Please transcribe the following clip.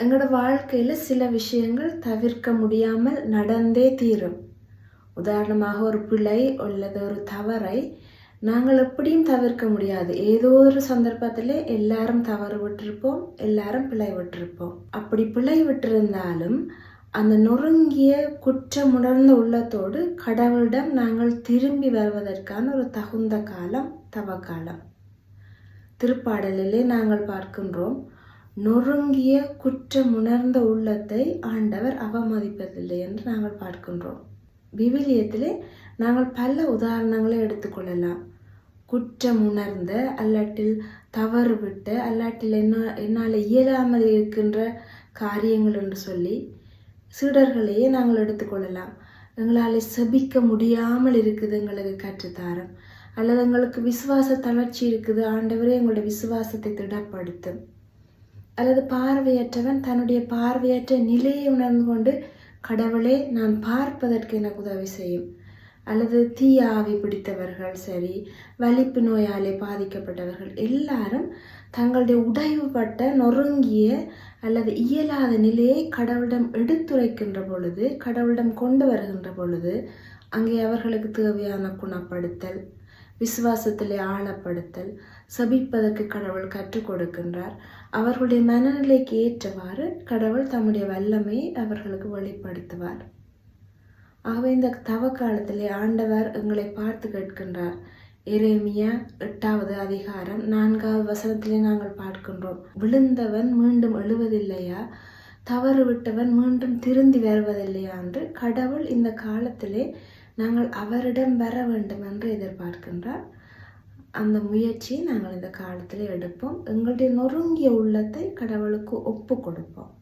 எங்களோட வாழ்க்கையில் சில விஷயங்கள் தவிர்க்க முடியாமல் நடந்தே தீரும். உதாரணமாக ஒரு பிழை அல்லது ஒரு தவறை நாங்கள் எப்படியும் தவிர்க்க முடியாது. ஏதோ ஒரு சந்தர்ப்பத்தில் எல்லாரும் தவறு விட்டிருப்போம் எல்லாரும் பிழை விட்டிருப்போம். அப்படி பிழை விட்டிருந்தாலும் அந்த நொறுங்கிய குற்றமுணர்ந்த உள்ளத்தோடு கடவுளிடம் நாங்கள் திரும்பி வருவதற்கான ஒரு தகுந்த காலம் தவக்காலம் திருப்பாடலிலே நாங்கள் பார்க்கின்றோம் நொறுங்கிய குற்றமுணர்ந்த உள்ளத்தை ஆண்டவர் அவமதிப்பதில்லை என்று நாங்கள் பார்க்கின்றோம். விவிலியத்திலே நாங்கள் பல உதாரணங்களை எடுத்துக்கொள்ளலாம். குற்றம் உணர்ந்த அல்லாட்டில் தவறு விட்ட அல்லாட்டில் என்ன என்னால் இயலாமல் இருக்கின்ற காரியங்கள் என்று சொல்லி சீடர்களையே நாங்கள் எடுத்துக்கொள்ளலாம். எங்களால் செபிக்க முடியாமல் இருக்குது எங்களுக்கு கற்றுத்தாரம். அல்லது எங்களுக்கு விசுவாச தளர்ச்சி இருக்குது ஆண்டவரே எங்களுடைய விசுவாசத்தை திடப்படுத்தும். அல்லது பார்வையற்றவன் தன்னுடைய பார்வையற்ற நிலையை உணர்ந்து கொண்டு கடவுளே நான் பார்ப்பதற்கு எனக்கு உதவி செய்யும். அல்லது தீய ஆவி பிடித்தவர்கள் சரி வலிப்பு நோயாலே பாதிக்கப்பட்டவர்கள் எல்லாரும் தங்களுடைய உடைவுபட்ட நொறுங்கிய அல்லது இயலாத நிலையை கடவுளிடம் எடுத்துரைக்கின்ற பொழுது கடவுளிடம் கொண்டு வருகின்ற பொழுது அங்கே அவர்களுக்கு தேவையான குணப்படுத்தல் விசுவாசத்திலே ஆழப்படுத்தல் சபிப்பதற்கு கடவுள் கற்றுக் கொடுக்கின்றார். அவர்களுடைய மனநிலைக்கு ஏற்றவாறு கடவுள் தம்முடைய வல்லமையை அவர்களுக்கு வெளிப்படுத்துவார். ஆகவே இந்த தவ காலத்திலே ஆண்டவர் எங்களை பார்த்து கேட்கின்றார். எரேமியா எட்டாவது அதிகாரம் நான்காவது வசனத்திலே நாங்கள் பார்க்கின்றோம். விழுந்தவன் மீண்டும் எழுவதில்லையா? தவறு விட்டவன் மீண்டும் திருந்தி வருவதில்லையா? என்று கடவுள் இந்த காலத்திலே நாங்கள் அவரிடம் வர வேண்டும் என்று எதிர்பார்க்கின்றார். அந்த முயற்சியை நாங்கள் இந்த காலத்தில் எடுப்போம். எங்களுடைய நொறுங்கிய உள்ளத்தை கடவுளுக்கு ஒப்பு கொடுப்போம்.